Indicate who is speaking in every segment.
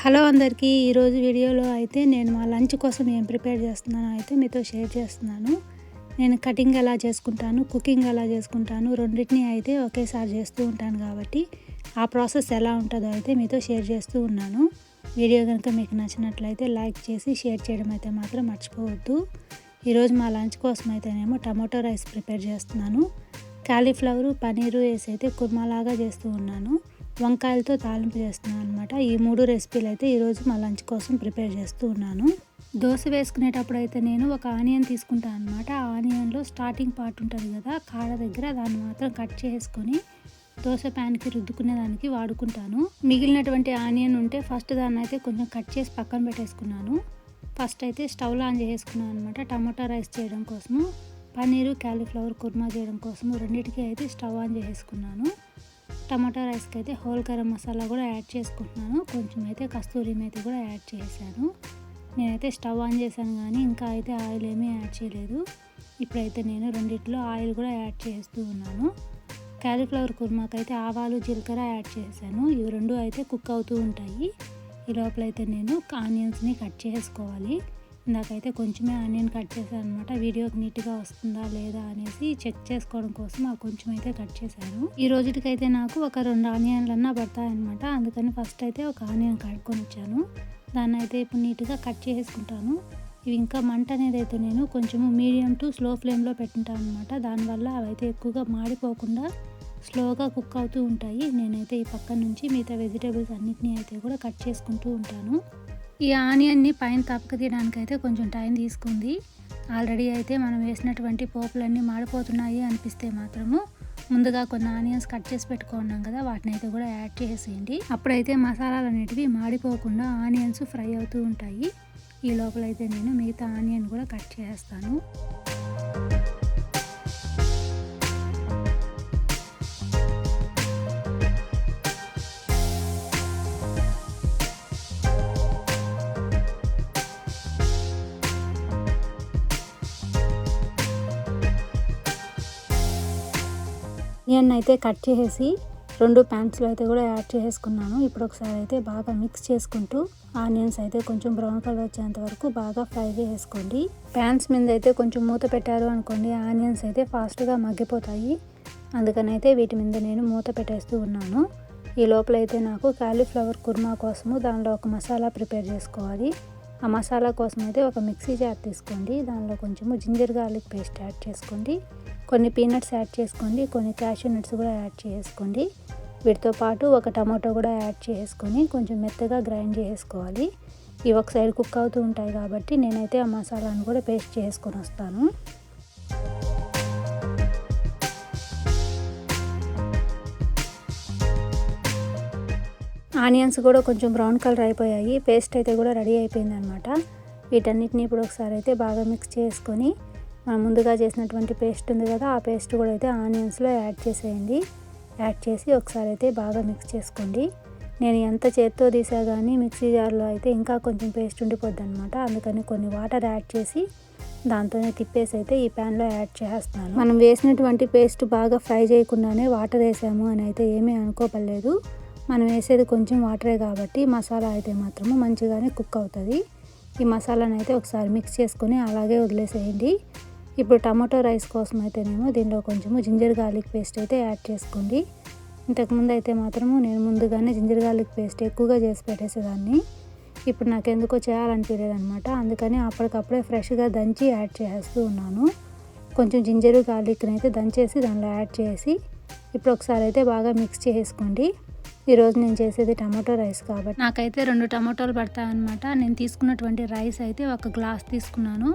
Speaker 1: Hello అందరికీ ఈరోజు వీడియోలో అయితే నేను మా లంచ్ కోసం ఏం ప్రిపేర్ చేస్తున్నానో అయితే మీతో షేర్ చేస్తున్నాను. నేను కటింగ్ ఎలా చేసుకుంటాను కుకింగ్ ఎలా చేసుకుంటాను రెండింటిని అయితే ఒకేసారి చేస్తూ ఉంటాను కాబట్టి ఆ ప్రాసెస్ ఎలా ఉంటుందో అయితే మీతో షేర్ చేస్తూ ఉన్నాను. వీడియో కనుక మీకు నచ్చినట్లయితే లైక్ చేసి షేర్ చేయడం అయితే మాత్రం మర్చిపోవద్దు. ఈరోజు మా లంచ్ కోసం అయితేనేమో టమాటో రైస్ ప్రిపేర్ చేస్తున్నాను. కాలీఫ్లవరు పనీరు వేసి అయితే కుర్మాలాగా చేస్తూ ఉన్నాను. వంకాయలతో తాలింపు చేస్తున్నాను అనమాట ఈ మూడు రెసిపీలు అయితే ఈరోజు మా లంచ్ కోసం ప్రిపేర్ చేస్తూ ఉన్నాను. దోశ వేసుకునేటప్పుడు అయితే నేను ఒక ఆనియన్ తీసుకుంటాను అనమాట ఆ ఆనియన్లో స్టార్టింగ్ పార్ట్ ఉంటుంది కదా కాడ దగ్గర దాన్ని మాత్రం కట్ చేసుకొని దోశ ప్యాన్కి రుద్దుకునే దానికి వాడుకుంటాను. మిగిలినటువంటి ఆనియన్ ఉంటే ఫస్ట్ దాన్ని అయితే కొంచెం కట్ చేసి పక్కన పెట్టేసుకున్నాను. ఫస్ట్ అయితే స్టవ్లో ఆన్ చేసుకున్నాను అనమాట టమాటా రైస్ చేయడం కోసము పన్నీరు క్యాలీఫ్లవర్ కుర్మా చేయడం కోసము రెండింటికి అయితే స్టవ్ ఆన్ చేసుకున్నాను. టమాటా రైస్కి అయితే హోల్ గరం మసాలా కూడా యాడ్ చేసుకుంటున్నాను. కొంచెం అయితే కస్తూరి మేతి కూడా యాడ్ చేశాను. నేనైతే స్టవ్ ఆన్ చేశాను కానీ ఇంకా అయితే ఆయిల్ ఏమీ యాడ్ చేయలేదు. ఇప్పుడైతే నేను రెండిట్లో ఆయిల్ కూడా యాడ్ చేస్తూ ఉన్నాను. క్యాలీఫ్లవర్ కుర్మాకి అయితే ఆవాలు జీలకర్ర యాడ్ చేశాను. ఇవి రెండు అయితే కుక్ అవుతూ ఉంటాయి. ఈ లోపల అయితే నేను ఆనియన్స్ని కట్ చేసుకోవాలి. ఇందాకైతే కొంచెమే ఆనియన్ కట్ చేశాను అనమాట వీడియోకి నీట్గా వస్తుందా లేదా అనేసి చెక్ చేసుకోవడం కోసం ఆ కొంచెం అయితే కట్ చేశాను. ఈ రోజుకైతే నాకు ఒక రెండు ఆనియన్లన్నా పడతాయన్నమాట. అందుకని ఫస్ట్ అయితే ఒక ఆనియన్ కడుక్కొని వచ్చాను. దాన్ని అయితే ఇప్పుడు నీట్గా కట్ చేసుకుంటాను ఇవి ఇంకా మంట అనేది అయితే నేను కొంచెము మీడియం టు స్లో ఫ్లేమ్లో పెట్టింటాను అనమాట దానివల్ల అయితే ఎక్కువగా మాడిపోకుండా స్లోగా కుక్ అవుతూ ఉంటాయి. నేనైతే ఈ పక్క నుంచి మిగతా వెజిటేబుల్స్ అన్నిటినీ అయితే కూడా కట్ చేసుకుంటూ ఉంటాను. ఈ ఆనియన్ని పైన తప్పక తీయడానికి అయితే కొంచెం టైం తీసుకుంది. ఆల్రెడీ అయితే మనం వేసినటువంటి పోపులన్నీ మాడిపోతున్నాయి అనిపిస్తే మాత్రము ముందుగా కొన్ని ఆనియన్స్ కట్ చేసి పెట్టుకున్నాం కదా వాటిని అయితే కూడా యాడ్ చేసేయండి. అప్పుడైతే మసాలాలు అనేటివి మాడిపోకుండా ఆనియన్స్ ఫ్రై అవుతూ ఉంటాయి. ఈ లోపల అయితే నేను మిగతా ఆనియన్ కూడా కట్ చేస్తాను. ఆనియన్ అయితే కట్ చేసేసి రెండు ప్యాన్స్లో అయితే కూడా యాడ్ చేసుకున్నాను ఇప్పుడు ఒకసారి అయితే బాగా మిక్స్ చేసుకుంటూ ఆనియన్స్ అయితే కొంచెం బ్రౌన్ కలర్ వచ్చేంత వరకు బాగా ఫ్రై చేసుకోండి ప్యాన్స్ మీద అయితే కొంచెం మూత పెట్టారు అనుకోండి ఆనియన్స్ అయితే ఫాస్ట్గా మగ్గిపోతాయి. అందుకని అయితే వీటి మీద నేను మూత పెట్టేస్తూ ఉన్నాను. ఈ లోపల అయితే నాకు కాలీఫ్లవర్ కుర్మా కోసము దానిలో ఒక మసాలా ప్రిపేర్ చేసుకోవాలి. ఆ మసాలా కోసం అయితే ఒక మిక్సీ జార్ తీసుకోండి. దానిలో కొంచెము జింజర్ గార్లిక్ పేస్ట్ యాడ్ చేసుకోండి. కొన్ని పీనట్స్ యాడ్ చేసుకోండి కొన్ని క్యాషూ నట్స్ కూడా యాడ్ చేసుకోండి. వీటితో పాటు ఒక టమాటో కూడా యాడ్ చేసుకొని కొంచెం మెత్తగా గ్రైండ్ చేసుకోవాలి. ఇవి ఒక సైడ్ కుక్ అవుతూ ఉంటాయి కాబట్టి నేనైతే ఆ మసాలాను కూడా పేస్ట్ చేసుకొని వస్తాను. ఆనియన్స్ కూడా కొంచెం బ్రౌన్ కలర్ అయిపోయాయి. పేస్ట్ అయితే కూడా రెడీ అయిపోయింది అనమాట వీటన్నిటిని ఇప్పుడు ఒకసారి అయితే బాగా మిక్స్ చేసుకొని మనం ముందుగా చేసినటువంటి పేస్ట్ ఉంది కదా ఆ పేస్ట్ కూడా అయితే ఆనియన్స్లో యాడ్ చేసేయండి. యాడ్ చేసి ఒకసారి అయితే బాగా మిక్స్ చేసుకోండి. నేను ఎంత చేత్తో తీసా కానీ మిక్సీ జార్లో అయితే ఇంకా కొంచెం పేస్ట్ ఉండిపోద్ది అనమాట అందుకని కొన్ని వాటర్ యాడ్ చేసి దాంతోనే తిప్పేసి అయితే ఈ ప్యాన్లో యాడ్ చేస్తాను మనం వేసినటువంటి పేస్ట్ బాగా ఫ్రై చేయకుండానే వాటర్ వేసాము అని అయితే ఏమీ అనుకోపలేదు మనం వేసేది కొంచెం వాటరే కాబట్టి మసాలా అయితే మాత్రము మంచిగానే కుక్ అవుతుంది. ఈ మసాలాను అయితే ఒకసారి మిక్స్ చేసుకొని అలాగే వదిలేసేయండి. ఇప్పుడు టమాటో రైస్ కోసం అయితేనేమో దీనిలో కొంచెము జింజర్ గార్లిక్ పేస్ట్ అయితే యాడ్ చేసుకోండి. ఇంతకుముందు అయితే మాత్రము నేను ముందుగానే జింజర్ గార్లిక్ పేస్ట్ ఎక్కువగా చేసి పెట్టేసేదాన్ని. ఇప్పుడు నాకు ఎందుకో చేయాలనిపించలేదు అనమాట అందుకని అప్పటికప్పుడే ఫ్రెష్గా దంచి యాడ్ చేస్తూ ఉన్నాను. కొంచెం జింజర్ గార్లిక్ని అయితే దంచేసి దానిలో యాడ్ చేసి ఇప్పుడు ఒకసారి అయితే బాగా మిక్స్ చేసుకోండి. ఈరోజు నేను చేసేది టమాటో రైస్ కాబట్టి. నాకైతే రెండు టమాటోలు పడతాయన్నమాట. నేను తీసుకున్నటువంటి రైస్ అయితే ఒక గ్లాస్ తీసుకున్నాను.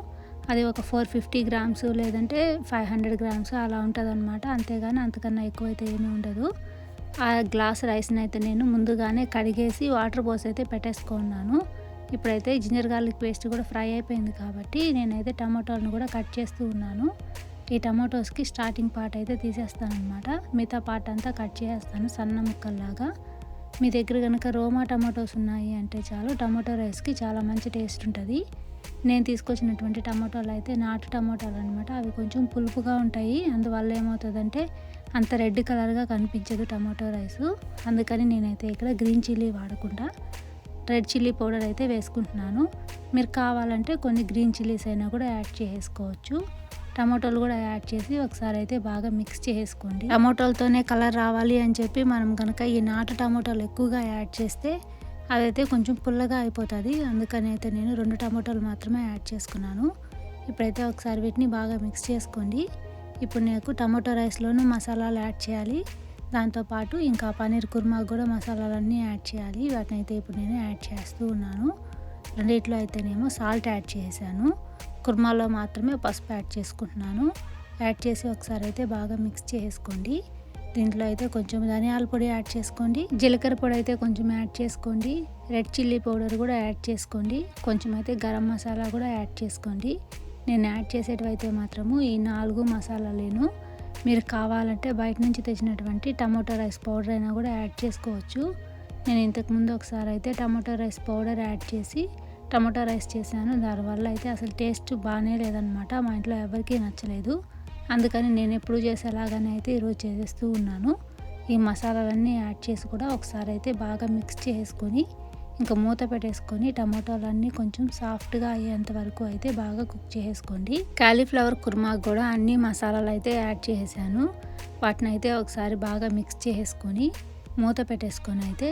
Speaker 1: అది ఒక ఫోర్ ఫిఫ్టీ గ్రామ్స్ లేదంటే ఫైవ్ హండ్రెడ్ గ్రామ్స్ అలా ఉంటుంది అనమాట అంతేగాని అంతకన్నా ఎక్కువ అయితే ఏమీ ఉండదు. ఆ గ్లాస్ రైస్ని అయితే నేను ముందుగానే కడిగేసి వాటర్ పోసి అయితే పెట్టేసుకున్నాను. ఇప్పుడైతే జింజర్ గార్లిక్ పేస్ట్ కూడా ఫ్రై అయిపోయింది కాబట్టి నేనైతే టమాటోలను కూడా కట్ చేస్తూ ఉన్నాను. ఈ టమాటోస్కి స్టార్టింగ్ పార్ట్ అయితే తీసేస్తాను అనమాట మిగతా పార్ట్ అంతా కట్ చేసేస్తాను సన్న ముక్కల్లాగా. మీ దగ్గర కనుక రోమా టమాటోస్ ఉన్నాయి అంటే చాలు టమాటో రైస్కి చాలా మంచి టేస్ట్ ఉంటుంది. నేను తీసుకొచ్చినటువంటి టమాటాలు అయితే నాటు టమాటాలు అనమాట అవి కొంచెం పులుపుగా ఉంటాయి. అందువల్ల ఏమవుతుందంటే అంత రెడ్ కలర్గా కనిపించదు టమాటో రైస్. అందుకని నేనైతే ఇక్కడ గ్రీన్ చిల్లీ వాడకుండా రెడ్ చిల్లీ పౌడర్ అయితే వేసుకుంటున్నాను. మీరు కావాలంటే కొన్ని గ్రీన్ చిల్లీస్ అయినా కూడా యాడ్ చేసుకోవచ్చు. టమాటోలు కూడా యాడ్ చేసి ఒకసారి అయితే బాగా మిక్స్ చేసుకోండి. టమాటోలతోనే కలర్ రావాలి అని చెప్పి మనం కనుక ఈ నాటు టమాటోలు ఎక్కువగా యాడ్ చేస్తే అదైతే కొంచెం పుల్లగా అయిపోతుంది. అందుకని అయితే నేను రెండు టమాటోలు మాత్రమే యాడ్ చేసుకున్నాను. ఇప్పుడైతే ఒకసారి వీటిని బాగా మిక్స్ చేసుకోండి. ఇప్పుడు నాకు టమాటో రైస్లోనూ మసాలాలు యాడ్ చేయాలి. దాంతోపాటు ఇంకా పన్నీర్ కుర్మాకు కూడా మసాలాలన్నీ యాడ్ చేయాలి. వాటిని అయితే ఇప్పుడు నేను యాడ్ చేస్తూ ఉన్నాను. రెండిట్లో అయితేనేమో సాల్ట్ యాడ్ చేశాను కుర్మాలో మాత్రమే పసుపు యాడ్ చేసుకుంటున్నాను. యాడ్ చేసి ఒకసారి అయితే బాగా మిక్స్ చేసుకోండి. దీంట్లో అయితే కొంచెం ధనియాల పొడి యాడ్ చేసుకోండి. జీలకర్ర పొడి అయితే కొంచెం యాడ్ చేసుకోండి. రెడ్ చిల్లీ పౌడర్ కూడా యాడ్ చేసుకోండి. కొంచెం అయితే గరం మసాలా కూడా యాడ్ చేసుకోండి. నేను యాడ్ చేసేటివైతే మాత్రము ఈ నాలుగు మసాలాలేను. మీరు కావాలంటే బయట నుంచి తెచ్చినటువంటి టమాటో రైస్ పౌడర్ అయినా కూడా యాడ్ చేసుకోవచ్చు. నేను ఇంతకుముందు ఒకసారి అయితే టమాటో రైస్ పౌడర్ యాడ్ చేసి టమాటో రైస్ చేశాను. దానివల్ల అయితే అసలు టేస్ట్ బాగానే లేదనమాట మా ఇంట్లో ఎవరికీ నచ్చలేదు. అందుకని నేను ఎప్పుడు చేసేలాగానే అయితే ఈరోజు చేసేస్తూ ఉన్నాను. ఈ మసాలాలన్నీ యాడ్ చేసి కూడా ఒకసారి అయితే బాగా మిక్స్ చేసుకొని ఇంకా మూత పెట్టేసుకొని టమాటోలన్నీ కొంచెం సాఫ్ట్గా అయ్యేంత వరకు అయితే బాగా కుక్ చేసుకోండి. కాలీఫ్లవర్ కుర్మాకు కూడా అన్ని మసాలాలు అయితే యాడ్ చేసాను వాటిని అయితే ఒకసారి బాగా మిక్స్ చేసుకొని మూత పెట్టేసుకొని అయితే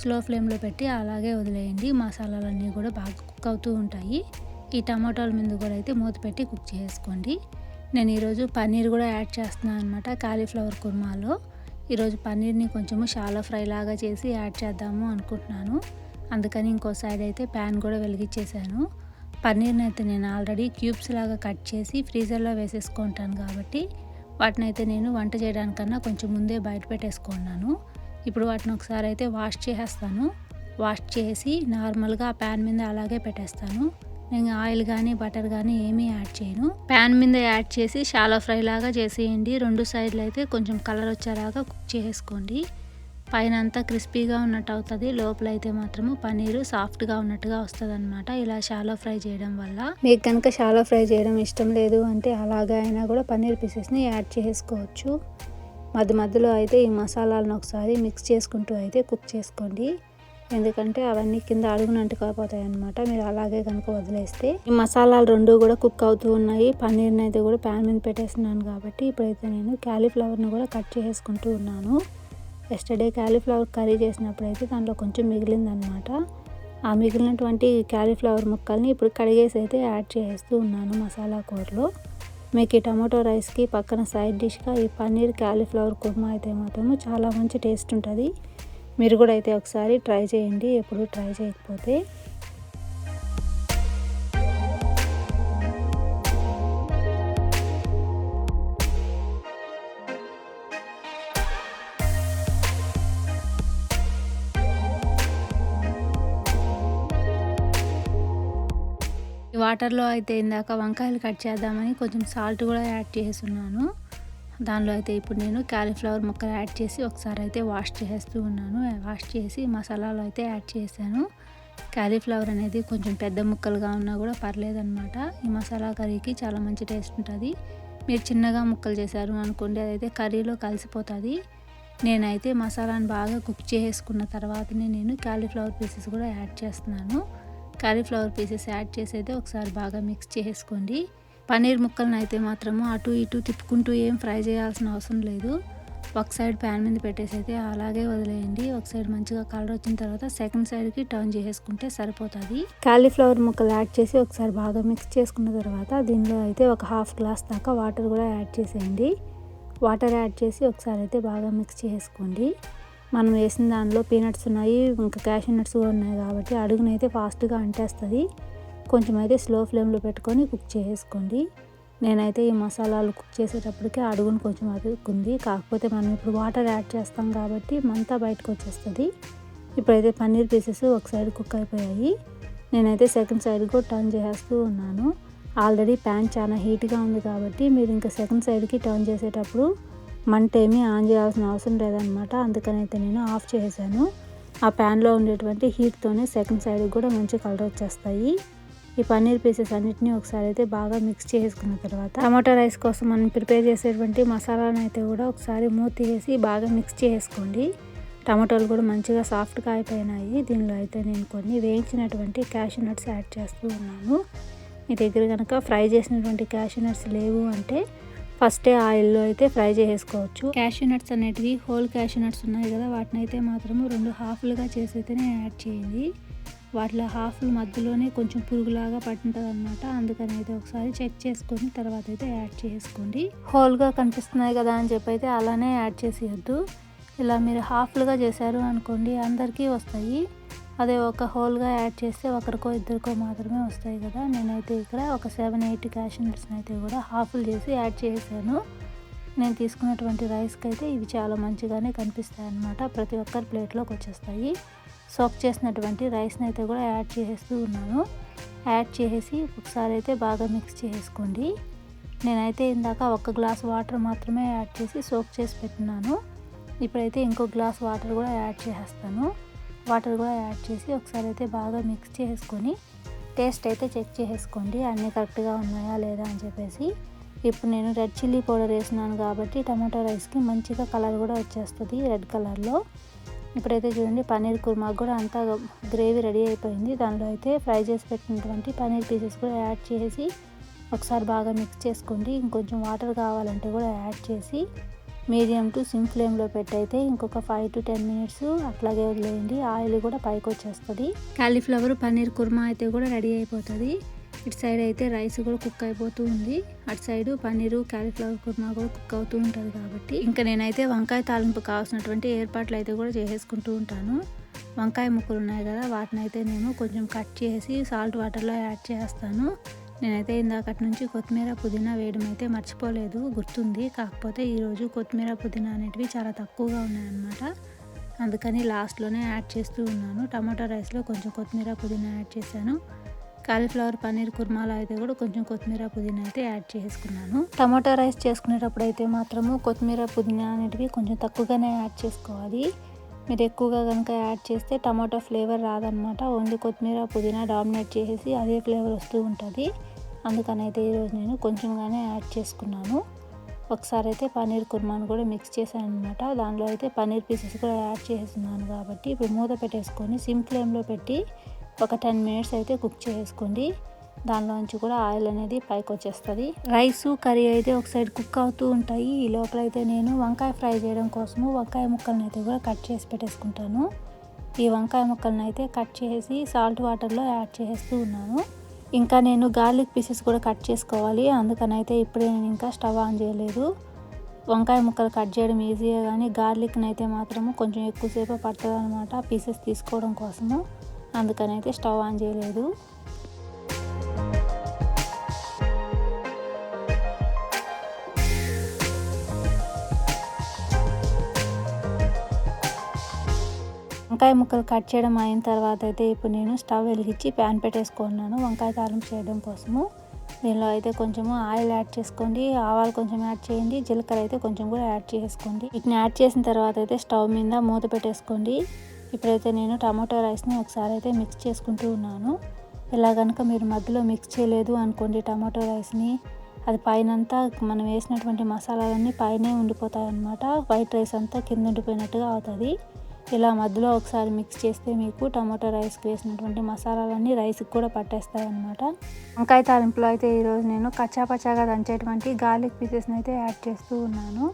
Speaker 1: స్లో ఫ్లేమ్లో పెట్టి అలాగే వదిలేయండి. మసాలాలన్నీ కూడా బాగా కుక్ అవుతూ ఉంటాయి. ఈ టమాటోల మీద కూడా అయితే మూత పెట్టి కుక్ చేసుకోండి. నేను ఈరోజు పన్నీర్ కూడా యాడ్ చేస్తున్నాను అనమాట కాలీఫ్లవర్ కుర్మాలో. ఈరోజు పన్నీర్ని కొంచెము షాలో ఫ్రై లాగా చేసి యాడ్ చేద్దాము అనుకుంటున్నాను. అందుకని ఇంకో సైడ్ అయితే ప్యాన్ కూడా వెలిగించేసాను. పన్నీర్ని అయితే నేను ఆల్రెడీ క్యూబ్స్ లాగా కట్ చేసి ఫ్రీజర్లో వేసేసుకుంటాను కాబట్టి వాటిని అయితే నేను వంట చేయడానికన్నా కొంచెం ముందే బయట పెట్టేసుకున్నాను. ఇప్పుడు వాటిని ఒకసారి అయితే వాష్ చేసేస్తాను. వాష్ చేసి నార్మల్గా ఆ ప్యాన్ మీద అలాగే పెట్టేస్తాను. నేను ఆయిల్ కానీ బటర్ కానీ ఏమీ యాడ్ చేయను. ప్యాన్ మీద యాడ్ చేసి షాలో ఫ్రై లాగా చేసేయండి. రెండు సైడ్లు అయితే కొంచెం కలర్ వచ్చేలాగా కుక్ చేసుకోండి. పైన అంతా క్రిస్పీగా ఉన్నట్టు అవుతుంది. లోపల అయితే మాత్రము పన్నీరు సాఫ్ట్గా ఉన్నట్టుగా వస్తుంది అనమాట ఇలా షాలో ఫ్రై చేయడం వల్ల మీకు కనుక షాలో ఫ్రై చేయడం ఇష్టం లేదు అంటే అలాగే అయినా కూడా పన్నీర్ పీసెస్ని యాడ్ చేసుకోవచ్చు. మధ్య మధ్యలో అయితే ఈ మసాలాలను ఒకసారి మిక్స్ చేసుకుంటూ అయితే కుక్ చేసుకోండి. ఎందుకంటే అవన్నీ కింద అడుగున కాకపోతాయి అనమాట మీరు అలాగే కనుక వదిలేస్తే ఈ మసాలాలు రెండు కూడా కుక్ అవుతూ ఉన్నాయి. పన్నీర్ని అయితే కూడా ప్యాన్ మీద పెట్టేస్తున్నాను కాబట్టి ఇప్పుడైతే నేను క్యాలీఫ్లవర్ని కూడా కట్ చేసుకుంటూ ఉన్నాను. ఎస్టర్డే క్యాలీఫ్లవర్ కర్రీ చేసినప్పుడు అయితే దాంట్లో కొంచెం మిగిలిందనమాట ఆ మిగిలినటువంటి క్యాలీఫ్లవర్ ముక్కల్ని ఇప్పుడు కడిగేసి అయితే యాడ్ చేస్తూ ఉన్నాను మసాలా కూరలో. మీకు ఈ టమాటో రైస్కి పక్కన సైడ్ డిష్గా ఈ పన్నీర్ క్యాలీఫ్లవర్ కుర్మా అయితే మాత్రము చాలా మంచి టేస్ట్ ఉంటుంది. మీరు కూడా అయితే ఒకసారి ట్రై చేయండి ఎప్పుడు ట్రై చేయకపోతే. వాటర్లో అయితే ఇందాక వంకాయలు కట్ చేద్దామని కొంచెం సాల్ట్ కూడా యాడ్ చేస్తున్నాను. దానిలో అయితే ఇప్పుడు నేను క్యాలీఫ్లవర్ ముక్కలు యాడ్ చేసి ఒకసారి అయితే వాష్ చేస్తూ ఉన్నాను. వాష్ చేసి మసాలాలు అయితే యాడ్ చేశాను. క్యాలీఫ్లవర్ అనేది కొంచెం పెద్ద ముక్కలుగా ఉన్నా కూడా పర్లేదనమాట ఈ మసాలా కర్రీకి చాలా మంచి టేస్ట్ ఉంటుంది. మీరు చిన్నగా ముక్కలు చేశారు అనుకోండి అదైతే కర్రీలో కలిసిపోతుంది. నేనైతే మసాలాను బాగా కుక్ చేసుకున్న తర్వాతనే నేను క్యాలీఫ్లవర్ పీసెస్ కూడా యాడ్ చేస్తున్నాను. క్యాలీఫ్లవర్ పీసెస్ యాడ్ చేసి అయితే ఒకసారి బాగా మిక్స్ చేసుకోండి. పన్నీర్ ముక్కలను అయితే మాత్రము అటు ఇటు తిప్పుకుంటూ ఏం ఫ్రై చేయాల్సిన అవసరం లేదు. ఒక సైడ్ ప్యాన్ మీద పెట్టేసి అయితే అలాగే వదిలేయండి. ఒక సైడ్ మంచిగా కలర్ వచ్చిన తర్వాత సెకండ్ సైడ్కి టర్న్ చేసేసుకుంటే సరిపోతుంది. కాలీఫ్లవర్ ముక్కలు యాడ్ చేసి ఒకసారి బాగా మిక్స్ చేసుకున్న తర్వాత దీనిలో అయితే ఒక హాఫ్ గ్లాస్ దాకా వాటర్ కూడా యాడ్ చేసేయండి. వాటర్ యాడ్ చేసి ఒకసారి అయితే బాగా మిక్స్ చేసుకోండి మనం వేసిన దానిలో పీనట్స్ ఉన్నాయి ఇంకా క్యాష్ నట్స్ కూడా ఉన్నాయి కాబట్టి అడుగునైతే ఫాస్ట్గా అంటేస్తుంది. కొంచెం అయితే స్లో ఫ్లేమ్లో పెట్టుకొని కుక్ చేసుకోండి. నేనైతే ఈ మసాలాలు కుక్ చేసేటప్పటికి అడుగును కొంచెం అరుకుంది కాకపోతే మనం ఇప్పుడు వాటర్ యాడ్ చేస్తాం కాబట్టి మంతా బయటకు వచ్చేస్తుంది. ఇప్పుడైతే పన్నీర్ పీసెస్ ఒక సైడ్ కుక్ అయిపోయాయి. నేనైతే సెకండ్ సైడ్ కూడా టర్న్ చేస్తూ ఉన్నాను. ఆల్రెడీ ప్యాన్ చాలా హీట్గా ఉంది కాబట్టి మీరు ఇంకా సెకండ్ సైడ్కి టర్న్ చేసేటప్పుడు మంట ఏమీ ఆన్ చేయాల్సిన అవసరం లేదనమాట అందుకనైతే నేను ఆఫ్ చేశాను ఆ ప్యాన్లో ఉండేటువంటి హీట్తోనే సెకండ్ సైడ్కి కూడా మంచి కలర్ వచ్చేస్తాయి. ఈ పన్నీర్ పీసెస్ అన్నిటిని ఒకసారి అయితే బాగా మిక్స్ చేసుకున్న తర్వాత టమాటా రైస్ కోసం మనం ప్రిపేర్ చేసేటువంటి మసాలాను అయితే కూడా ఒకసారి మూత వేసి బాగా మిక్స్ చేసుకోండి. టమాటోలు కూడా మంచిగా సాఫ్ట్గా అయిపోయినాయి. దీనిలో అయితే నేను కొన్ని వేయించినటువంటి క్యాషూ నట్స్ యాడ్ చేస్తూ ఉన్నాను. మీ దగ్గర కనుక ఫ్రై చేసినటువంటి క్యాషూ నట్స్ లేవు అంటే ఫస్టే ఆయిల్లో అయితే ఫ్రై చేసుకోవచ్చు. క్యాషూ నట్స్ అనేటివి హోల్ క్యాషూ నట్స్ ఉన్నాయి కదా వాటిని అయితే మాత్రము రెండు హాఫ్లుగా చేసి అయితేనే యాడ్ చేయండి. వాటిలో హాఫ్ల మధ్యలోనే కొంచెం పురుగులాగా పట్టుంటుంది అనమాట అందుకని అయితే ఒకసారి చెక్ చేసుకొని తర్వాత అయితే యాడ్ చేసుకోండి. హోల్గా కనిపిస్తున్నాయి కదా అని చెప్పి అయితే అలానే యాడ్ చేసేయద్దు. ఇలా మీరు హాఫ్లుగా చేశారు అనుకోండి అందరికీ వస్తాయి. అదే ఒక హోల్గా యాడ్ చేస్తే ఒకరికో ఇద్దరికో మాత్రమే వస్తాయి కదా. నేనైతే ఇక్కడ ఒక సెవెన్ ఎయిట్ క్యాషనట్స్ని అయితే కూడా హాఫ్లు చేసి యాడ్ చేశాను. నేను తీసుకున్నటువంటి రైస్కి అయితే ఇవి చాలా మంచిగానే కనిపిస్తాయి అన్నమాట ప్రతి ఒక్కరి ప్లేట్లోకి వచ్చేస్తాయి. సోక్ చేసినటువంటి రైస్ని అయితే కూడా యాడ్ చేసేస్తూ ఉన్నాను. యాడ్ చేసేసి ఒకసారి అయితే బాగా మిక్స్ చేసుకోండి. నేనైతే ఇందాక ఒక గ్లాస్ వాటర్ మాత్రమే యాడ్ చేసి సోక్ చేసి పెట్టున్నాను. ఇప్పుడైతే ఇంకో గ్లాస్ వాటర్ కూడా యాడ్ చేసేస్తాను. వాటర్ కూడా యాడ్ చేసి ఒకసారి అయితే బాగా మిక్స్ చేసుకొని టేస్ట్ అయితే చెక్ చేసేసుకోండి అన్నీ కరెక్ట్గా ఉన్నాయా లేదా అని చెప్పేసి. ఇప్పుడు నేను రెడ్ చిల్లీ పౌడర్ వేసినాను కాబట్టి టమాటో రైస్కి మంచిగా కలర్ కూడా వచ్చేస్తుంది రెడ్ కలర్లో. ఇప్పుడైతే చూడండి పన్నీర్ కుర్మా కూడా అంతా గ్రేవీ రెడీ అయిపోయింది. దానిలో అయితే ఫ్రై చేసి పెట్టినటువంటి పన్నీర్ పీసెస్ కూడా యాడ్ చేసి ఒకసారి బాగా మిక్స్ చేసుకోండి. ఇంకొంచెం వాటర్ కావాలంటే కూడా యాడ్ చేసి మీడియం టు సిమ్ ఫ్లేమ్లో పెట్టయితే ఇంకొక ఫైవ్ టు టెన్ మినిట్స్ అట్లాగే వదిలేయండి. ఆయిల్ కూడా పైకి వచ్చేస్తుంది. కాలీఫ్లవర్ పన్నీర్ కుర్మా అయితే కూడా రెడీ అయిపోతుంది. ఇటు సైడ్ అయితే రైస్ కూడా కుక్ అయిపోతూ ఉంది. అటు సైడ్ పన్నీరు క్యాలీఫ్లవర్ కుర్మా కూడా కుక్ అవుతూ ఉంటుంది కాబట్టి. ఇంకా నేనైతే వంకాయ తాలింపు కావాల్సినటువంటి ఏర్పాట్లు అయితే కూడా చేసేసుకుంటూ ఉంటాను. వంకాయ ముక్కలు ఉన్నాయి కదా వాటిని అయితే నేను కొంచెం కట్ చేసి సాల్ట్ వాటర్లో యాడ్ చేస్తాను. నేనైతే ఇందాకటి నుంచి కొత్తిమీర పుదీనా వేయడం అయితే మర్చిపోలేదు గుర్తుంది. కాకపోతే ఈరోజు కొత్తిమీర పుదీనా అనేటివి చాలా తక్కువగా ఉన్నాయన్నమాట. అందుకని లాస్ట్లోనే యాడ్ చేస్తూ ఉన్నాను. టమాటో రైస్లో కొంచెం కొత్తిమీర పుదీనా యాడ్ చేశాను. కాలీఫ్లవర్ పన్నీర్ కుర్మాలో అయితే కూడా కొంచెం కొత్తిమీర పుదీనా అయితే యాడ్ చేసుకున్నాను. టమాటా రైస్ చేసుకునేటప్పుడు అయితే మాత్రము కొత్తిమీర పుదీనా అనేటివి కొంచెం తక్కువగానే యాడ్ చేసుకోవాలి. మీరు ఎక్కువగా కనుక యాడ్ చేస్తే టమాటో ఫ్లేవర్ రాదనమాట ఓన్లీ కొత్తిమీర పుదీనా డామినేట్ చేసేసి అదే ఫ్లేవర్ వస్తూ ఉంటుంది. అందుకనైతే ఈరోజు నేను కొంచెంగానే యాడ్ చేసుకున్నాను. ఒకసారి అయితే పన్నీర్ కుర్మాను కూడా మిక్స్ చేశాను అనమాట దానిలో అయితే పన్నీర్ పీసెస్ కూడా యాడ్ చేస్తున్నాను కాబట్టి ఇప్పుడు మూత పెట్టేసుకొని సిమ్ ఫ్లేమ్లో పెట్టి ఒక టెన్ మినిట్స్ అయితే కుక్ చేసుకోండి. దానిలోంచి కూడా ఆయిల్ అనేది పైకి వచ్చేస్తుంది. రైస్ కర్రీ అయితే ఒక సైడ్ కుక్ అవుతూ ఉంటాయి. ఈ లోపల అయితే నేను వంకాయ ఫ్రై చేయడం కోసము వంకాయ ముక్కలను అయితే కూడా కట్ చేసి పెట్టేసుకుంటాను. ఈ వంకాయ ముక్కలను అయితే కట్ చేసి సాల్ట్ వాటర్లో యాడ్ చేస్తూ ఉన్నాను. ఇంకా నేను గార్లిక్ పీసెస్ కూడా కట్ చేసుకోవాలి. అందుకని అయితే ఇప్పుడే నేను ఇంకా స్టవ్ ఆన్ చేయలేదు. వంకాయ ముక్కలు కట్ చేయడం ఈజీయే కానీ గార్లిక్ని అయితే మాత్రము కొంచెం ఎక్కువసేపు పడుతుంది అనమాట పీసెస్ తీసుకోవడం కోసము. అందుకని అయితే స్టవ్ ఆన్ చేయలేదు. వంకాయ ముక్కలు కట్ చేయడం అయిన తర్వాత అయితే ఇప్పుడు నేను స్టవ్ వెలిగించి ప్యాన్ పెట్టేసుకున్నాను. వంకాయ తాలింపు చేయడం కోసము. దీనిలో అయితే కొంచెము ఆయిల్ యాడ్ చేసుకోండి. ఆవాలు కొంచెం యాడ్ చేయండి. జీలకర్ర అయితే కొంచెం కూడా యాడ్ చేసుకోండి. వీటిని యాడ్ చేసిన తర్వాత అయితే స్టవ్ మీద మూత పెట్టేసుకోండి. ఇప్పుడైతే నేను టమాటో రైస్ని ఒకసారి అయితే మిక్స్ చేసుకుంటూ ఉన్నాను. ఇలా కనుక మీరు మధ్యలో మిక్స్ చేయలేదు అనుకోండి టమాటో రైస్ని అది పైనంతా మనం వేసినటువంటి మసాలాలన్నీ పైనే ఉండిపోతాయి అన్నమాట వైట్ రైస్ అంతా కింద ఉండిపోయినట్టుగా అవుతుంది. ఇలా మధ్యలో ఒకసారి మిక్స్ చేస్తే మీకు టమాటో రైస్కి వేసినటువంటి మసాలాలన్నీ రైస్కి కూడా పట్టేస్తాయి అనమాట వంకాయ తాలింపులో అయితే ఈరోజు నేను కచ్చాపచ్చాగా దంచేటువంటి గార్లిక్ పీసెస్ని అయితే యాడ్ చేస్తూ ఉన్నాను.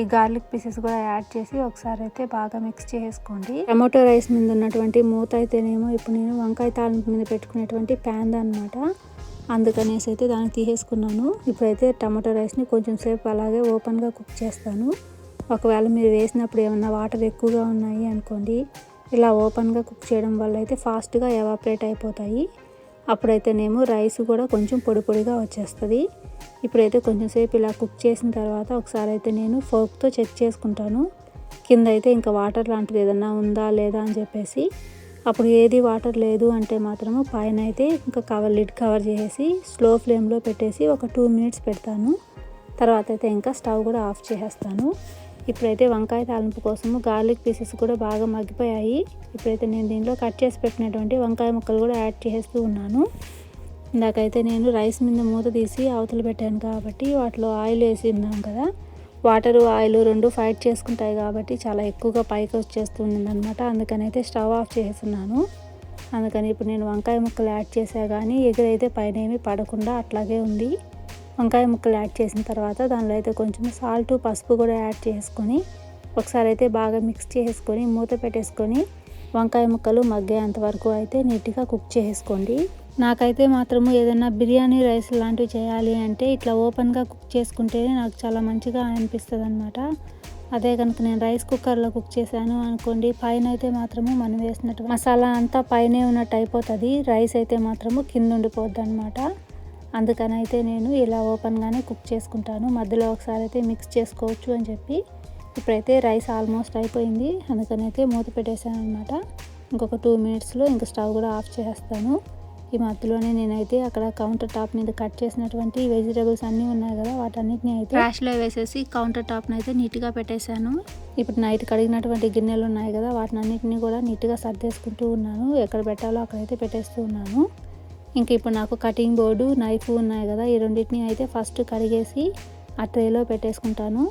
Speaker 1: ఈ గార్లిక్ పీసెస్ కూడా యాడ్ చేసి ఒకసారి అయితే బాగా మిక్స్ చేసుకోండి. టమాటో రైస్ మీద ఉన్నటువంటి మూత అయితేనేమో ఇప్పుడు నేను వంకాయ తాలింపు మీద పెట్టుకునేటువంటి ప్యాన్ అనమాట అందుకనేసి అయితే దాన్ని తీసేసుకున్నాను. ఇప్పుడైతే టమాటో రైస్ని కొంచెం సేపు అలాగే ఓపెన్గా కుక్ చేస్తాను. ఒకవేళ మీరు వేసినప్పుడు ఏమన్నా వాటర్ ఎక్కువగా ఉన్నాయి అనుకోండి ఇలా ఓపెన్గా కుక్ చేయడం వల్ల అయితే ఫాస్ట్గా ఎవాపరేట్ అయిపోతాయి. అప్పుడైతేనేమో రైస్ కూడా కొంచెం పొడి పొడిగా వచ్చేస్తుంది. ఇప్పుడైతే కొంచెం సేపు ఇలా కుక్ చేసిన తర్వాత ఒకసారి అయితే నేను ఫోర్క్తో చెక్ చేసుకుంటాను. కింద అయితే ఇంకా వాటర్ లాంటిది ఏదన్నా ఉందా లేదా అని చెప్పేసి అప్పుడు ఏది వాటర్ లేదు అంటే మాత్రము పైన అయితే ఇంకా కవర్ లిడ్ కవర్ చేసేసి స్లో ఫ్లేమ్లో పెట్టేసి ఒక టూ మినిట్స్ పెడతాను. తర్వాత అయితే ఇంకా స్టవ్ కూడా ఆఫ్ చేసేస్తాను. ఇప్పుడైతే వంకాయ తాలింపు కోసము గార్లిక్ పీసెస్ కూడా బాగా మగ్గిపోయాయి. ఇప్పుడైతే నేను దీంట్లో కట్ చేసి పెట్టినటువంటి వంకాయ ముక్కలు కూడా యాడ్ చేస్తూ ఉన్నాను. ఇందాకైతే నేను రైస్ మీద మూత తీసి అవతలు పెట్టాను కాబట్టి వాటిలో ఆయిల్ వేసి ఉన్నాం కదా. వాటరు ఆయిల్ రెండు ఫైట్ చేసుకుంటాయి కాబట్టి చాలా ఎక్కువగా పైకి వచ్చేస్తుంది అనమాట అందుకని అయితే స్టవ్ ఆఫ్ చేస్తున్నాను. అందుకని ఇప్పుడు నేను వంకాయ ముక్కలు యాడ్ చేసా కానీ ఎగురైతే పైన ఏమి పడకుండా అట్లాగే ఉంది. వంకాయ ముక్కలు యాడ్ చేసిన తర్వాత దానిలో అయితే కొంచెం సాల్ట్ పసుపు కూడా యాడ్ చేసుకొని ఒకసారి అయితే బాగా మిక్స్ చేసుకొని మూత పెట్టేసుకొని వంకాయ ముక్కలు మగ్గేంత వరకు అయితే నీట్గా కుక్ చేసుకోండి. నాకైతే మాత్రము ఏదైనా బిర్యానీ రైస్ లాంటివి చేయాలి అంటే ఇట్లా ఓపెన్గా కుక్ చేసుకుంటేనే నాకు చాలా మంచిగా అనిపిస్తుంది అనమాట అదే కనుక నేను రైస్ కుక్కర్లో కుక్ చేశాను అనుకోండి పైన అయితే మాత్రము మనం వేసినట్టు మసాలా అంతా పైనే ఉన్నట్టు అయిపోతుంది. రైస్ అయితే మాత్రము కింద ఉండిపోద్ది అనమాట అందుకని అయితే నేను ఇలా ఓపెన్గానే కుక్ చేసుకుంటాను. మధ్యలో ఒకసారి అయితే మిక్స్ చేసుకోవచ్చు అని చెప్పి ఇప్పుడైతే రైస్ ఆల్మోస్ట్ అయిపోయింది. అందుకని అయితే మూత పెట్టేశాను అనమాట ఇంకొక టూ మినిట్స్లో ఇంకా స్టవ్ కూడా ఆఫ్ చేస్తాను ఈ మధ్యలోనే నేనైతే అక్కడ కౌంటర్ టాప్ మీద కట్ చేసినటువంటి వెజిటేబుల్స్ అన్నీ ఉన్నాయి కదా వాటన్నిటిని అయితే ట్రాష్లో వేసేసి కౌంటర్ టాప్ని అయితే నీట్గా పెట్టేశాను. ఇప్పుడు నైట్ కడిగినటువంటి గిన్నెలు ఉన్నాయి కదా వాటిని అన్నిటిని కూడా నీట్గా సర్దేసుకుంటూ ఉన్నాను. ఎక్కడ పెట్టాలో అక్కడైతే పెట్టేస్తూ ఉన్నాను. ఇంక ఇప్పుడు నాకు కటింగ్ బోర్డు నైఫ్ ఉన్నాయి కదా ఈ రెండింటిని అయితే ఫస్ట్ కడిగేసి ఆ ట్రేలో పెట్టేసుకుంటాను.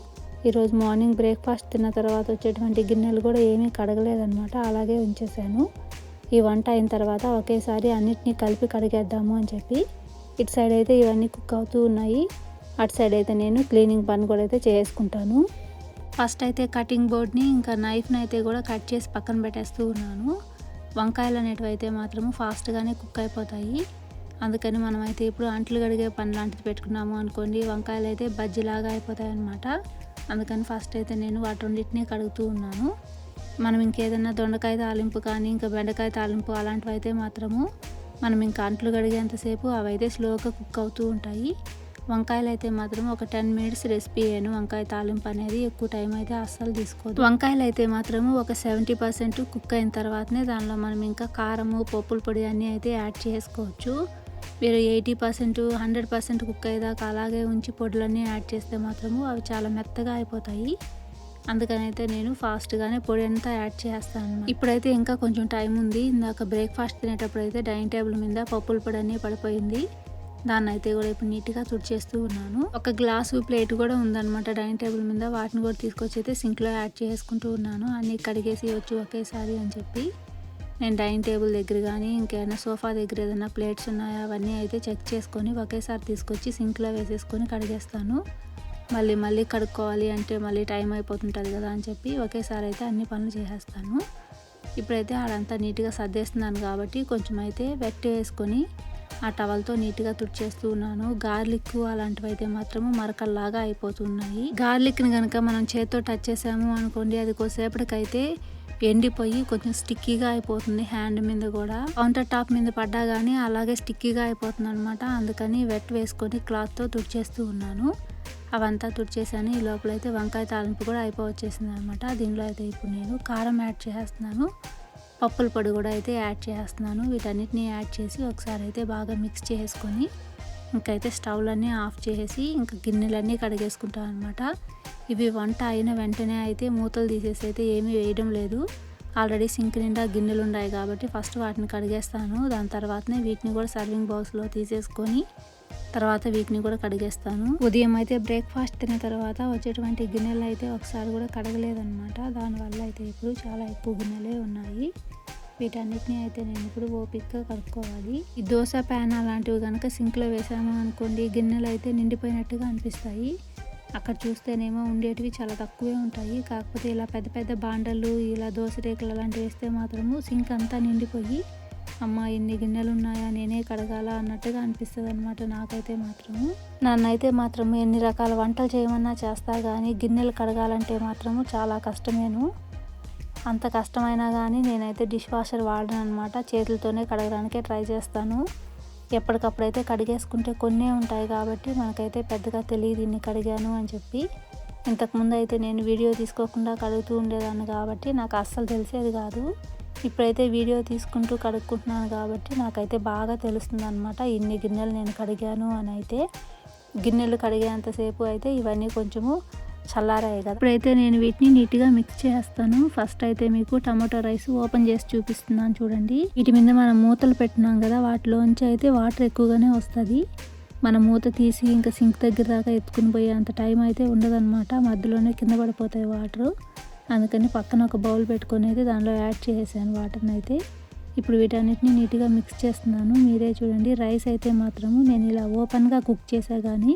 Speaker 1: ఈరోజు మార్నింగ్ బ్రేక్ఫాస్ట్ తిన్న తర్వాత వచ్చేటువంటి గిన్నెలు కూడా ఏమీ కడగలేదనమాట అలాగే ఉంచేసాను. ఈ వంట అయిన తర్వాత ఒకేసారి అన్నిటినీ కలిపి కడిగేద్దాము అని చెప్పి ఇటు సైడ్ అయితే ఇవన్నీ కుక్ అవుతూ ఉన్నాయి. అటు సైడ్ అయితే నేను క్లీనింగ్ పని కూడా అయితే చేసుకుంటాను. ఫస్ట్ అయితే కటింగ్ బోర్డ్ని ఇంకా నైఫ్ని అయితే కూడా కట్ చేసి పక్కన పెట్టేస్తూ ఉన్నాను. వంకాయలు అనేటివి అయితే మాత్రము ఫాస్ట్గానే కుక్ అయిపోతాయి అందుకని మనమైతే ఇప్పుడు అంట్లు కడిగే పని లాంటిది పెట్టుకున్నాము అనుకోండి వంకాయలు అయితే బజ్జీలాగా అయిపోతాయి అనమాట అందుకని ఫస్ట్ అయితే నేను వాటి రెండింటినీ కడుగుతూ ఉన్నాను. మనం ఇంకేదైనా దొండకాయ తాలింపు కానీ ఇంకా బెండకాయ తాలింపు అలాంటివి అయితే మాత్రము మనం ఇంకా అంట్లు కడిగేంతసేపు అవి అయితే స్లోగా కుక్ అవుతూ ఉంటాయి. వంకాయలు అయితే మాత్రం ఒక టెన్ మినిట్స్ రెసిపీ అయ్యాను వంకాయ తాలింపు అనేది ఎక్కువ టైం అయితే అస్సలు తీసుకోదు. వంకాయలు అయితే మాత్రము ఒక సెవెంటీ పర్సెంట్ కుక్ అయిన తర్వాతనే దానిలో మనం ఇంకా కారము పప్పుల పొడి అన్నీ అయితే యాడ్ చేసుకోవచ్చు. మీరు eighty percent hundred percent cook అయ్యేదాకా అలాగే ఉంచి పొడులన్నీ యాడ్ చేస్తే మాత్రము అవి చాలా మెత్తగా అయిపోతాయి. అందుకని అయితే నేను ఫాస్ట్గానే పొడి అంతా యాడ్ చేస్తాను ఇప్పుడైతే ఇంకా కొంచెం టైం ఉంది. ఇందాక బ్రేక్ఫాస్ట్ తినేటప్పుడు అయితే డైనింగ్ టేబుల్ మీద పప్పుల పొడి అన్నీ పడిపోయింది. దాన్ని అయితే కూడా ఇప్పుడు నీట్గా తుడిచేస్తూ ఉన్నాను. ఒక గ్లాసు ప్లేట్ కూడా ఉందన్నమాట డైనింగ్ టేబుల్ మీద. వాటిని కూడా తీసుకొచ్చి అయితే సింక్లో యాడ్ చేసుకుంటూ ఉన్నాను. అన్నీ కడిగేసి వచ్చి ఒకేసారి అని చెప్పి నేను డైనింగ్ టేబుల్ దగ్గర కానీ ఇంకేమైనా సోఫా దగ్గర ఏదైనా ప్లేట్స్ ఉన్నాయా అవన్నీ అయితే చెక్ చేసుకొని ఒకేసారి తీసుకొచ్చి సింక్లో వేసేసుకొని కడిగేస్తాను. మళ్ళీ మళ్ళీ కడుక్కోవాలి అంటే మళ్ళీ టైం అయిపోతుంటుంది కదా అని చెప్పి ఒకేసారి అయితే అన్ని పనులు చేసేస్తాను. ఇప్పుడైతే ఆడంతా నీట్గా సర్దేస్తున్నాను కాబట్టి కొంచెం అయితే వెట్ వేసుకొని ఆ టవల్తో నీట్గా తుడిచేస్తూ ఉన్నాను గార్లిక్ అలాంటివి అయితే మాత్రము మరకల్లాగా అయిపోతున్నాయి. గార్లిక్ని కనుక మనం చేత్తో టచ్ చేసాము అనుకోండి అది కొద్దిసేపటికైతే ఎండిపోయి కొంచెం స్టిక్కీగా అయిపోతుంది హ్యాండ్ మీద కూడా. కౌంటర్ టాప్ మీద పడ్డా కానీ అలాగే స్టిక్కీగా అయిపోతుంది అనమాట అందుకని వెట్ వేసుకొని క్లాత్తో తుడిచేస్తూ ఉన్నాను. అవంతా తుడిచేసాను. ఈ లోపలైతే వంకాయ తాలింపు కూడా అయిపోవచ్చేసింది అనమాట దీనిలో అయితే ఇప్పుడు నేను కారం యాడ్ చేస్తున్నాను పప్పుల పొడి కూడా అయితే యాడ్ చేస్తున్నాను. వీటన్నిటిని యాడ్ చేసి ఒకసారి అయితే బాగా మిక్స్ చేసుకొని ఇంకైతే స్టవ్లన్నీ ఆఫ్ చేసి ఇంకా గిన్నెలన్నీ కడిగేసుకుంటాను అనమాట ఇవి వంట అయిన వెంటనే అయితే మూతలు తీసేసి అయితే ఏమీ వేయడం లేదు. ఆల్రెడీ సింక్ నిండా గిన్నెలు ఉన్నాయి కాబట్టి ఫస్ట్ వాటిని కడిగేస్తాను. దాని తర్వాతనే వీటిని కూడా సర్వింగ్ బాక్స్లో తీసేసుకొని తర్వాత వీటిని కూడా కడిగేస్తాను. ఉదయం అయితే బ్రేక్ఫాస్ట్ తిన్న తర్వాత వచ్చేటువంటి గిన్నెలు అయితే ఒకసారి కూడా కడగలేదన్నమాట. దానివల్ల అయితే ఇప్పుడు చాలా ఎక్కువ గిన్నెలే ఉన్నాయి. వీటన్నిటిని అయితే నేను ఇప్పుడు ఓపిక్గా కడుక్కోవాలి. ఈ దోశ ప్యాన్ అలాంటివి కనుక సింక్లో వేసాము అనుకోండి గిన్నెలు అయితే నిండిపోయినట్టుగా అనిపిస్తాయి. అక్కడ చూస్తేనేమో ఉండేటివి చాలా తక్కువే ఉంటాయి. కాకపోతే ఇలా పెద్ద పెద్ద బాండలు ఇలా దోశ రేకులు అలాంటివి వేస్తే మాత్రము సింక్ అంతా నిండిపోయి అమ్మ ఎన్ని గిన్నెలు ఉన్నాయా నేనే కడగాల అన్నట్టుగా అనిపిస్తుంది అనమాట నాకైతే మాత్రము. నన్నైతే మాత్రం ఎన్ని రకాల వంటలు చేయమన్నా చేస్తా కానీ గిన్నెలు కడగాలంటే మాత్రము చాలా కష్టమేను. అంత కష్టమైనా కానీ నేనైతే డిష్ వాషర్ వాడను అనమాట చేతులతోనే కడగడానికే ట్రై చేస్తాను. ఎప్పటికప్పుడైతే కడిగేసుకుంటే కొన్నే ఉంటాయి కాబట్టి మనకైతే పెద్దగా తెలియదు ఇన్ని కడిగాను అని చెప్పి. ఇంతకుముందు అయితే నేను వీడియో తీసుకోకుండా కడుగుతూ ఉండేదాన్ని కాబట్టి నాకు అస్సలు తెలిసేది కాదు. ఇప్పుడైతే వీడియో తీసుకుంటూ కడుక్కుంటున్నాను కాబట్టి నాకైతే బాగా తెలుస్తుంది అనమాట ఇన్ని గిన్నెలు నేను కడిగాను అని అయితే గిన్నెలు కడిగేంతసేపు అయితే ఇవన్నీ కొంచెము చల్లారాయి కదా. ఇప్పుడైతే నేను వీటిని నీట్గా మిక్స్ చేస్తాను. ఫస్ట్ అయితే మీకు టమాటో రైస్ ఓపెన్ చేసి చూపిస్తున్నాను చూడండి. వీటి మీద మనం మూతలు పెట్టినాం కదా వాటిలోంచి అయితే వాటర్ ఎక్కువగానే వస్తుంది. మన మూత తీసి ఇంకా సింక్ దగ్గర దాకా ఎత్తుకుని పోయే అంత టైం అయితే ఉండదన్నమాట. మధ్యలోనే కింద పడిపోతాయి వాటర్. అందుకని పక్కన ఒక బౌల్ పెట్టుకొని అయితే దానిలో యాడ్ చేసేసాను వాటర్ని అయితే. ఇప్పుడు వీటన్నిటిని నీట్గా మిక్స్ చేస్తున్నాను. మీరే చూడండి రైస్ అయితే మాత్రము నేను ఇలా ఓపెన్గా కుక్ చేసా కానీ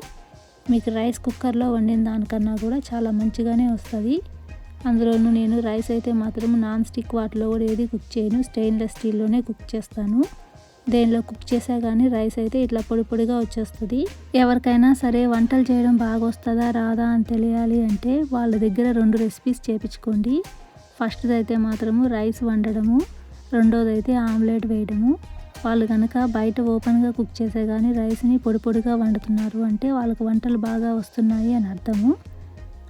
Speaker 1: మీకు రైస్ కుక్కర్లో వండిన దానికన్నా కూడా చాలా మంచిగానే వస్తుంది. అందులోనూ నేను రైస్ అయితే మాత్రం నాన్ స్టిక్ వాటిలో కూడా ఏది కుక్ చేయను స్టెయిన్లెస్ స్టీల్లోనే కుక్ చేస్తాను. దేనిలో కుక్ చేసా కానీ రైస్ అయితే ఇట్లా పొడి పొడిగా వచ్చేస్తుంది. ఎవరికైనా సరే వంటలు చేయడం బాగా వస్తుందా రాదా అని తెలియాలి అంటే వాళ్ళ దగ్గర రెండు రెసిపీస్ చేపించుకోండి. ఫస్ట్ది అయితే మాత్రము రైస్ వండడము రెండోది అయితే ఆమ్లెట్ వేయడము. వాళ్ళు కనుక బయట ఓపెన్గా కుక్ చేసే కానీ రైస్ని పొడి పొడిగా వండుతున్నారు అంటే వాళ్ళకి వంటలు బాగా వస్తున్నాయి అని అర్థము.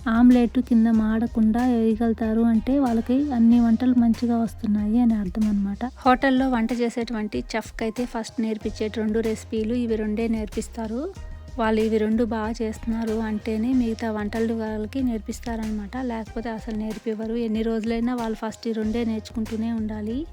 Speaker 1: ఆమ్లెట్ కింద మాడకుండా వేయగలుగుతారు అంటే వాళ్ళకి అన్ని వంటలు మంచిగా వస్తున్నాయి అని అర్థం అనమాట హోటల్లో వంట చేసేటువంటి చెఫ్కి అయితే ఫస్ట్ నేర్పించే రెండు రెసిపీలు ఇవి రెండే నేర్పిస్తారు. వాళ్ళు ఇవి రెండు బాగా చేస్తున్నారు అంటేనే మిగతా వంటలు వాళ్ళకి నేర్పిస్తారనమాట లేకపోతే అసలు నేర్పివ్వరు. ఎన్ని రోజులైనా వాళ్ళు ఫస్ట్ ఈ రెండే నేర్చుకుంటూనే ఉండాలి.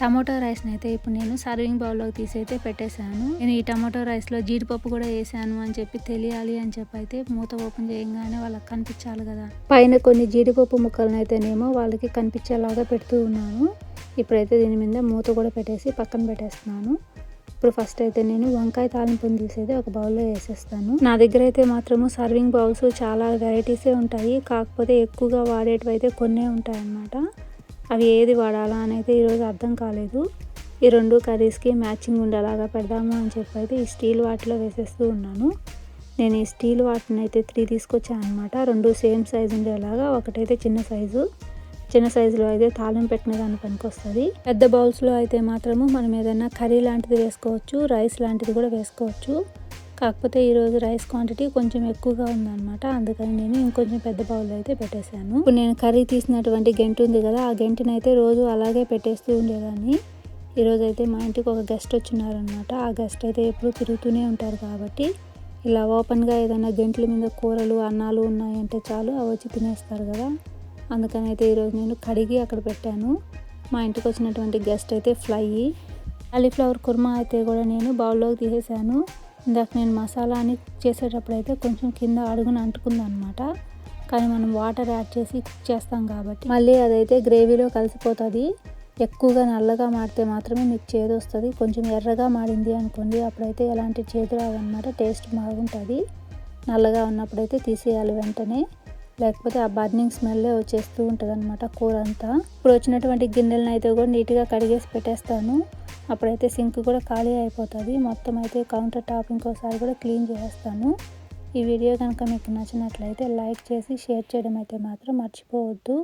Speaker 1: టమాటో రైస్ని అయితే ఇప్పుడు నేను సర్వింగ్ బౌల్లోకి తీసి అయితే పెట్టేశాను. నేను ఈ టమాటో రైస్లో జీడిపప్పు కూడా వేసాను అని చెప్పి తెలియాలి అని చెప్పి అయితే మూత ఓపెన్ చేయగానే వాళ్ళకి కనిపించాలి కదా. పైన కొన్ని జీడిపప్పు ముక్కలను అయితేనేమో వాళ్ళకి కనిపించేలాగా పెడుతూ ఉన్నాను. ఇప్పుడైతే దీని మీద మూత కూడా పెట్టేసి పక్కన పెట్టేస్తున్నాను. ఇప్పుడు ఫస్ట్ అయితే నేను వంకాయ తాలింపుని తీసేది ఒక బౌల్లో వేసేస్తాను. నా దగ్గర అయితే మాత్రము సర్వింగ్ బౌల్స్ చాలా వెరైటీసే ఉంటాయి. కాకపోతే ఎక్కువగా వాడేటివి అయితే కొన్నే ఉంటాయి అన్నమాట అవి ఏది వాడాలా అని అయితే ఈరోజు అర్థం కాలేదు. ఈ రెండు కర్రీస్కి మ్యాచింగ్ ఉండేలాగా పెడదాము అని చెప్పి అయితే ఈ స్టీల్ వాటిలో వేసేస్తూ ఉన్నాను. నేను ఈ స్టీల్ వాటిని అయితే త్రీ తీసుకొచ్చాను అనమాట రెండు సేమ్ సైజు ఉండేలాగా ఒకటైతే చిన్న సైజు. చిన్న సైజులో అయితే తాళం పెట్టిన దాని పనికి వస్తుంది. పెద్ద బౌల్స్లో అయితే మాత్రము మనం ఏదైనా కర్రీ లాంటిది వేసుకోవచ్చు రైస్ లాంటిది కూడా వేసుకోవచ్చు. కాకపోతే ఈరోజు రైస్ క్వాంటిటీ కొంచెం ఎక్కువగా ఉందన్నమాట. అందుకని నేను ఇంకొంచెం పెద్ద బౌల్ అయితే పెట్టేశాను. ఇప్పుడు నేను కర్రీ తీసినటువంటి గెంటు ఉంది కదా ఆ గంటని అయితే రోజు అలాగే పెట్టేస్తూ ఉండేదాన్ని. ఈరోజు అయితే మా ఇంటికి ఒక గెస్ట్ వచ్చినారనమాట ఆ గెస్ట్ అయితే ఎప్పుడు తిరుగుతూనే ఉంటారు కాబట్టి ఇలా ఓపెన్గా ఏదైనా గెంట్ల మీద కూరలు అన్నాలు ఉన్నాయంటే చాలు అవి వచ్చి తినేస్తారు కదా. అందుకని అయితే ఈరోజు నేను కడిగి అక్కడ పెట్టాను. మా ఇంటికి వచ్చినటువంటి గెస్ట్ అయితే ఫ్లై. కాలీఫ్లవర్ కుర్మా అయితే కూడా నేను బౌల్లోకి తీసేసాను ఇందాక నేను మసాలాని కుక్ చేసేటప్పుడు అయితే కొంచెం కింద అడుగున అంటుకుంది అనమాట కానీ మనం వాటర్ యాడ్ చేసి కుక్ చేస్తాం కాబట్టి. మళ్ళీ అదైతే గ్రేవీలో కలిసిపోతుంది. ఎక్కువగా నల్లగా మాడితే మాత్రమే మీకు చేదు వస్తుంది. కొంచెం ఎర్రగా మాడింది అనుకోండి అప్పుడైతే ఎలాంటి చేదు రాదనమాట టేస్ట్ బాగుంటుంది. నల్లగా ఉన్నప్పుడైతే తీసేయాలి వెంటనే. లేకపోతే ఆ బర్నింగ్ స్మెల్లే వచ్చేస్తూ ఉంటుంది అనమాట కూర అంతా ఇప్పుడు వచ్చినటువంటి గిన్నెలను అయితే కూడా నీట్గా కడిగేసి పెట్టేస్తాను. అప్పుడైతే సింక్ కూడా ఖాళీ అయిపోతుంది. మొత్తం అయితే కౌంటర్ టాప్ ఇంకోసారి కూడా క్లీన్ చేస్తాను. ఈ వీడియో కనుక మీకు నచ్చినట్లయితే లైక్ చేసి షేర్ చేయడం అయితే మాత్రం మర్చిపోవద్దు.